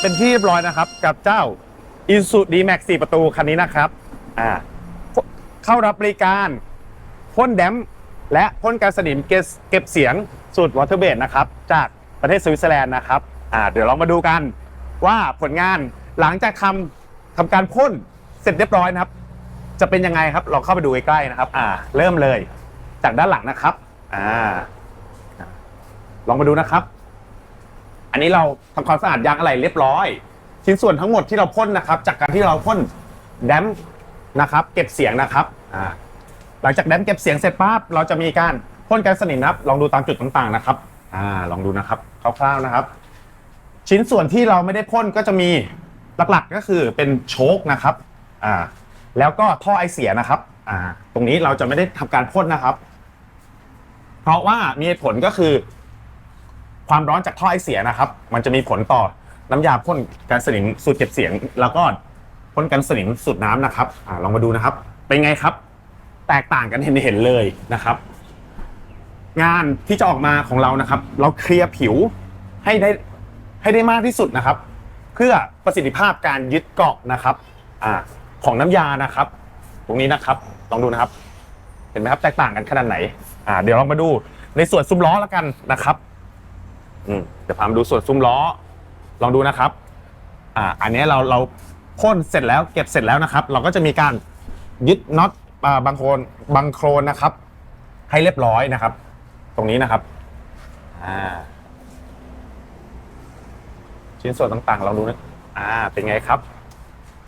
เป็นที่เรียบร้อยนะครับ กับเจ้า i s u d m a x 4ประตูคันนี้นะครับอ่าเข้ารับบริการพ่นแดมและพ่นการสนิมเก็บเก็บเสียงสูตรวอเตอร์เบดนะครับ จากประเทศสวิตเซอร์แลนด์นะครับอ่าเดี๋ยวลองมาดูกันว่าผลงานหลังจากทำทำการพ่นเสร็จเรียบร้อยนะครับ จะเป็นยังไงครับลองเข้าไปดูใกล้ๆนะครับ อ่า เริ่มเลย จากด้านหลังนะครับ อ่า ลองมาดูนะครับ อันนี้เราทำความสะอาดยางอะไรเรียบร้อย ชิ้นส่วนทั้งหมดที่เราพ่นนะครับ จากการที่เราพ่นแดมป์นะครับ เก็บเสียงนะครับอ่าหลังจากแดมป์เก็บเสียงเสร็จปั๊บเราจะมีการพ่นกันสนิมนะครับลองดูตามจุดต่างๆนะครับอ่าลองดูนะครับคร่าวๆนะครับ ชิ้นส่วนที่เราไม่ได้พ่นก็จะมีหลักๆก็คือเป็นโชคนะครับอ่าแล้วก็ท่อไอเสียนะครับอ่าตรงนี้เราจะไม่ได้ทำการพ่นนะครับ เพราะว่ามีเหตุผลก็คือ ความร้อนจากท่อไอเสียนะครับ มันจะมีผลต่อน้ำยาพ่นการสนิมสูตรเก็บเสียง แล้วก็พ่นกันสนิมสูตรน้ำนะครับอลองมาดูนะครับ เป็นไงครับ แตกต่างกันเห็นเห็นเลยนะครับ งานที่จะออกมาของเรานะครับ เราเคลียร์ผิวให้ได้ให้ได้มากที่สุดนะครับ เพื่อประสิทธิภาพการยึดเกาะนะครับอของน้ำยานะครับ ตรงนี้นะครับลองดูนะครับ เห็นไหมครับแตกต่างกันขนาดไหนอ่าเดี๋ยวลองมาดูในส่วนซุ้มล้อแล้วกันนะครับ อืมเดี๋ยวพามาดูส่วนซุ้มล้อ ลองดูนะครับ อ่า อันนี้เราเราพ่นเสร็จแล้วเก็บเสร็จแล้วนะครับ เราก็จะมีการยึดน็อตอ่าบางโครนบางโครนนะครับ ให้เรียบร้อยนะครับ ตรงนี้นะครับอ่าชิ้นส่วนต่างๆเราดูนะอ่า เป็นไงครับ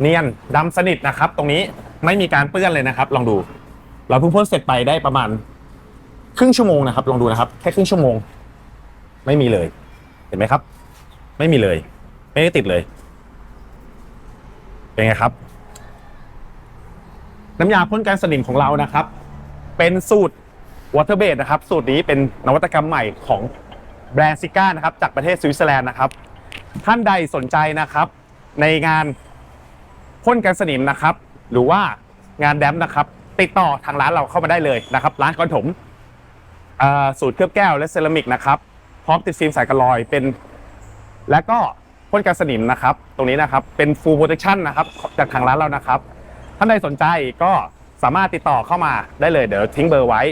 เนียนดำสนิทนะครับ ตรงนี้ไม่มีการเปื้อนเลยนะครับ ลองดู เราเพิ่งพ่นเสร็จไปได้ประมาณ ครึ่งชั่วโมงนะครับ ลองดูนะครับ แค่ครึ่งชั่วโมง ไม่มีเลย เห็นไหมครับ ไม่มีเลย ไม่ได้ติดเลย เป็นไงครับ น้ำยาพ่นการสนิมของเรานะครับ เป็นสูตร Water b a s e นะครับ สูตรนี้เป็นนวัตกรรมใหม่ของแบรนด์ซิก้านะครับ จากประเทศสวิตเซอร์แลนด์นะครับ ท่านใดสนใจนะครับ ในงานพ่นกันสนิมนะครับ หรือว่างานแดมนะครับ ติดต่อทางร้านเราเข้ามาได้เลยนะครับ ร้านก้อนถมสูตรเคลือบแก้วและเซรามิกนะครับ พร้อมติดฟิล์มใส่กระลอยเป็น แล้วก็พ่นกันสนิมนะครับ ตรงนี้นะครับเป็น full protection นะครับจากทางร้านเรานะครับ ท่านใดสนใจก็สามารถติดต่อเข้ามาได้เลย เดี๋ยวทิ้งเบอร์ไว้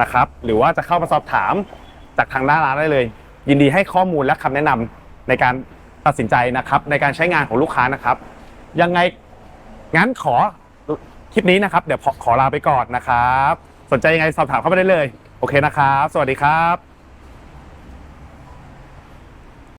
นะครับ หรือว่าจะเข้ามาสอบถามจากทางหน้าร้านได้เลย ยินดีให้ข้อมูลและคำแนะนำในการตัดสินใจนะครับ ในการใช้งานของลูกค้านะครับ ยังไงงั้นขอคลิปนี้นะครับ เดี๋ยวขอลาไปก่อนนะครับ สนใจยังไงสอบถามเข้ามาได้เลย โอเคนะครับ สวัสดีครับ